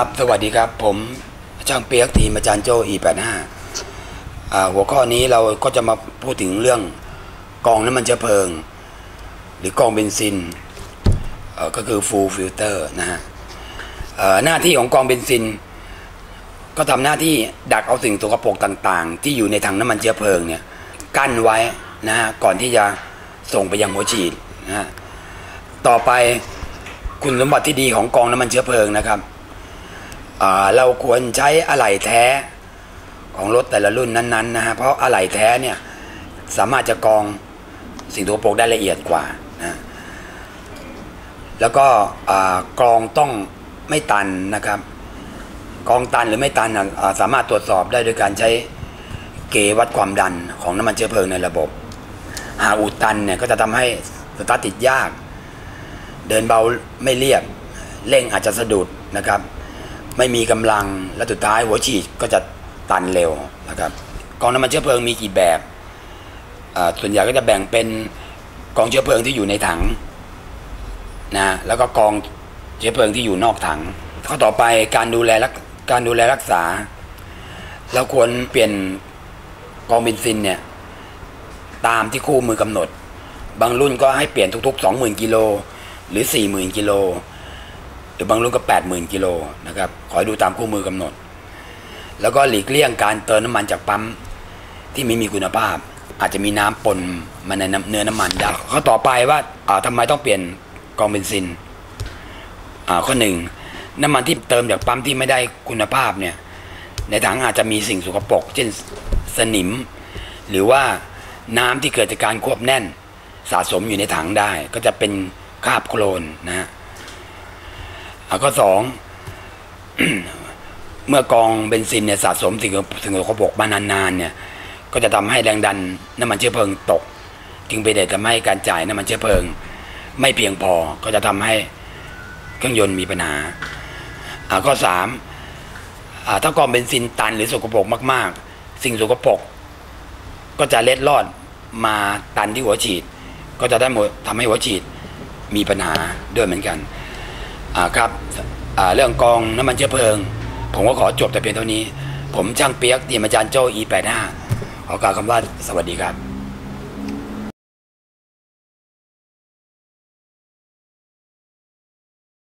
ครับ สวัสดีครับ ผมช่างเปียกทีมอาจารย์โจ E85 อ่าหัวข้อนี้เราก็จะมาพูดถึงเรื่องกองน้ำมันเชื้อเพลิง หรือกองเบนซินก็คือ full filter นะฮะหน้าที่ของกองเบนซิน ก็ทำหน้าที่ดักเอาสิ่งสกปรกต่างๆ ที่อยู่ในถังน้ำมันเชื้อเพลิงเนี่ยกั้นไว้นะฮะก่อนที่จะส่งไปยังหัวฉีดนะฮะต่อไปคุณสมบัติที่ดีของกองน้ำมันเชื้อเพลิงนะครับ เราควรใช้อะไหล่แท้ของรถแต่ละรุ่นนั้นๆนะฮะเพราะอะไหล่แท้เนี่ยสามารถจะกรองสิ่งสกปกได้ละเอียดกว่านะแล้วก็กรองต้องไม่ตันนะครับกองตันหรือไม่ตันนะสามารถตรวจสอบได้โดยการใช้เกวัดความดันของน้ำมันเชื้อเพลิงในระบบ หากอุดตันเนี่ยก็จะทำให้สตาร์ทติดยาก เดินเบาไม่เรียบเร่งอาจจะสะดุดนะครับ ไม่มีกำลังและสุดท้ายหัวฉีดก็จะตันเร็วนะครับกองน้ำมันเชื้อเพลิงมีกี่แบบส่วนใหญ่ก็จะแบ่งเป็นกองเชื้อเพลิงที่อยู่ในถังนะแล้วก็กองเชื้อเพลิงที่อยู่นอกถังข้อต่อไปการดูแลกการดูแลรักษาเราควรเปลี่ยนกองเบนซินเนี่ยตามที่คู่มือกำหนด บางรุ่นก็ให้เปลี่ยนทุกๆ 20,000กิโลหรือ 40,000กิโล หรือบางรุ่นก็ 80,000กิโลนะครับขอให้ดูตามคู่มือกำหนด แล้วก็หลีกเลี่ยงการเติมน้ำมันจากปั๊มที่ไม่มีคุณภาพ อาจจะมีน้ำปนมาในเนื้อน้ำมันได้ข้อต่อไปว่าอ่าทำไมต้องเปลี่ยนกองเบนซินอ่าข้อหนึ่งน้ำมันที่เติมจากปั๊มที่ไม่ได้คุณภาพเนี่ยในถังอาจจะมีสิ่งสกปรกเช่นสนิม หรือว่าน้ำที่เกิดจากการควบแน่น สะสมอยู่ในถังได้ ก็จะเป็นคราบโคลนนะฮะ ข้อสองเมื่อกองเบนซินเนี่ยสะสมสิ่งสิ่งสกปรกมานานๆเนี่ย ก็จะทำให้แรงดันน้ำมันเชื้อเพลิงตก จึงไปนเหตุทำให้การจ่ายน้ำมันเชื้อเพลิง ไม่เพียงพอก็จะทำให้เครื่องยนต์มีปัญหาข้อสามถ้ากองเบนซินตันหรือสกปรกมาก ๆ สิ่งสกปรกก็จะเล็ดลอดมาตันที่หัวฉีด ก็จะได้ทำให้หัวฉีดมีปัญหาด้วยเหมือนกัน อ่าครับอ่าเรื่องกองน้ำมันเชื้อเพลิง ผมก็ขอจบแต่เพียงเท่านี้ ผมช่างเปียกทีมอาจารย์โจ้ E85 ขอกล่าวคำว่าสวัสดีครับ